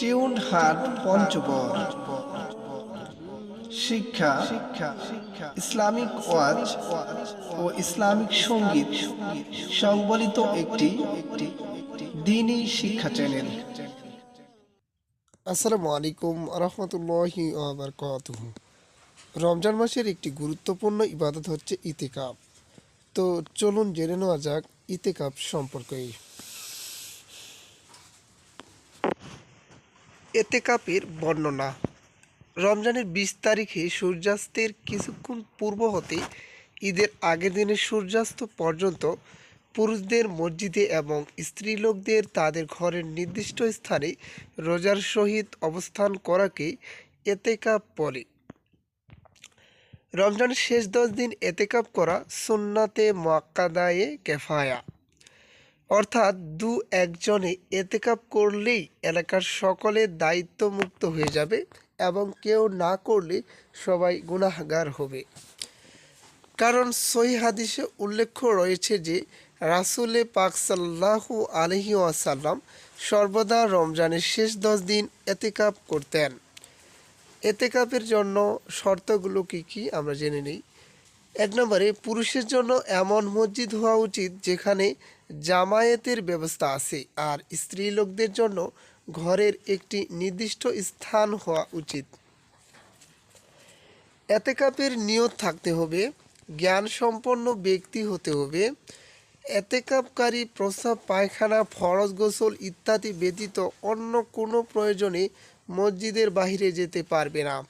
Tune হাট পঞ্চগড়। শিক্ষা, Islamic ওয়াজ ও Islamic সংগীত সংবলিত একটি শিক্ষা চ্যানেল। আসসালামু আলাইকুম রহমতুল্লাহি রমজান মাসের একটি গুরুত্বপূর্ণ ইবাদত হচ্ছে ইতেকাপ তো চলুন জেনে নেওয়া যাক ইতেকাপ সম্পর্কে। এতেকাপের বর্ণনা। রমজানের বিশ তারিখে সূর্যাস্তের কিছুক্ষণ পূর্ব হতে ঈদের আগের দিনের সূর্যাস্ত পর্যন্ত পুরুষদের মসজিদে এবং স্ত্রীলোকদের তাদের ঘরের নির্দিষ্ট স্থানে রোজার সহিত অবস্থান করাকে এতেকাপ বলে। রমজানের শেষ দশ দিন এতেকাপ করা সুন্নাতে মোয়াক্কাদায়ে কেফায়া। অর্থাৎ দু একজনে এতেকাপ করলেই এলাকার সকলে দায়িত্বমুক্ত হয়ে যাবে এবং কেউ না করলে সবাই গুনাহগার হবে। কারণ সহি হাদিসে উল্লেখ রয়েছে যে, রাসুলে পাক সাল্লাহু আলহি আসাল্লাম সর্বদা রমজানের শেষ দশ দিন এতেকাপ করতেন। এতেকাপের জন্য শর্তগুলো কি কি আমরা জেনে নিই। এক নম্বরে, পুরুষের জন্য এমন মসজিদ হওয়া উচিত যেখানে জামায়াতের ব্যবস্থা আছে আর স্ত্রী লোকদের জন্য ঘরের একটি নির্দিষ্ট স্থান হওয়া উচিত। এতেকাপের নিয়ত থাকতে হবে জ্ঞান সম্পন্ন ব্যক্তি হতে হবে, এতেকাপকারী প্রস্রাব, পায়খানা, ফরজ গোসল ইত্যাদি ব্যতীত অন্য কোনো প্রয়োজনে মসজিদের বাইরে যেতে পারবে না।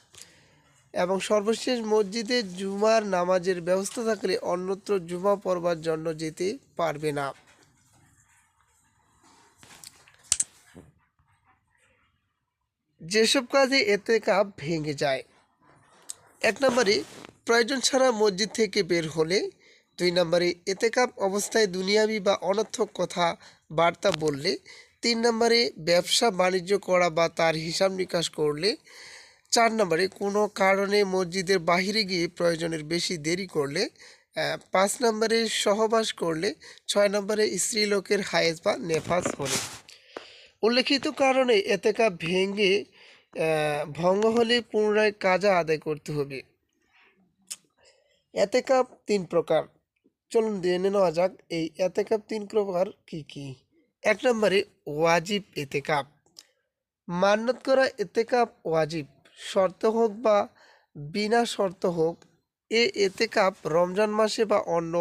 এবং সর্বশেষ মসজিদে জুমার নামাজের ব্যবস্থা থাকলে অন্যত্র জুমা পড়বার জন্য যেতে পারবে না। যেসব কাজে এতে কাপ ভেঙে যায়। এক নম্বরে, প্রয়োজন ছাড়া মসজিদ থেকে বের হলে। দুই নম্বরে, এতে কাপ অবস্থায় দুনিয়াবি বা অনর্থক কথা বার্তা বললে। তিন নম্বরে, ব্যবসা বাণিজ্য করা বা তার হিসাব নিকাশ করলে। চার নম্বরে, কোনো কারণে মসজিদের বাহিরে গিয়ে প্রয়োজনের বেশি দেরি করলে। পাঁচ নম্বরে, সহবাস করলে। ছয় নম্বরে, স্ত্রীলোকের হায়েজ বা নেফাস হলে। উল্লেখিত কারণে এতেকা ভেঙে ভঙ্গ হলে পুনরায় কাজা আদায় করতে হবে। এতেকাপ তিন প্রকার। চলুন জেনে নেওয়া যাক, এই এতেকাপ তিন প্রকার কি কি? এক নম্বরে ওয়াজিব এতেকাপ মান্যত করা এতেকাপ ওয়াজিব, শর্ত হোক বা বিনা শর্ত হোক, এ এতেকাপ রমজান মাসে বা অন্য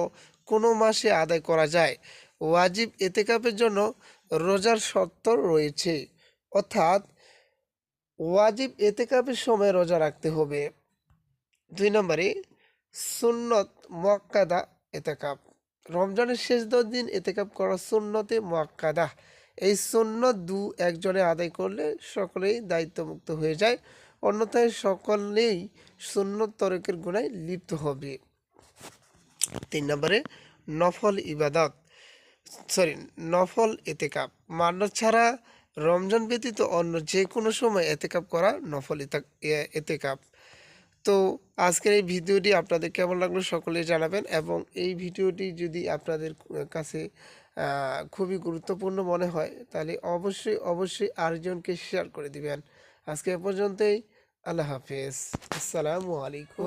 কোনো মাসে আদায় করা যায়। ওয়াজিব এতেকাপের জন্য রোজার শর্ত রয়েছে। অর্থাৎ ওয়াজিব এতেকাপের সময় রোজা রাখতে হবে। দুই নম্বরে, সুন্নত মোয়াক্কাদা এতেকাপ রমজানের শেষ দশ দিন এতেকাপ করা সুন্নতে মোয়াক্কাদা। এই সুন্নত দু একজনে আদায় করলে সকলেই দায়িত্বমুক্ত হয়ে যায়, অন্যথায় সকলেই সুন্নত তরকের গুণায় লিপ্ত হবে। তিন নম্বরে, নফল ইবাদত। সরি, নফল এতেকাপ। মান্নত ছাড়া রমজান ব্যতীত অন্য যে কোনো সময় এতেকাপ করা নফল এতেকাপ। তো আজকের এই ভিডিওটি আপনাদের কেমন লাগল সকলে জানাবেন এবং এই ভিডিওটি যদি আপনাদের কাছে খুবই গুরুত্বপূর্ণ মনে হয়, তাহলে অবশ্যই অবশ্যই আরেকজনকে শেয়ার করে দিবেন। আজকে এ পর্যন্তই, আল্লাহ হাফেজ। আসসালামু আলাইকুম।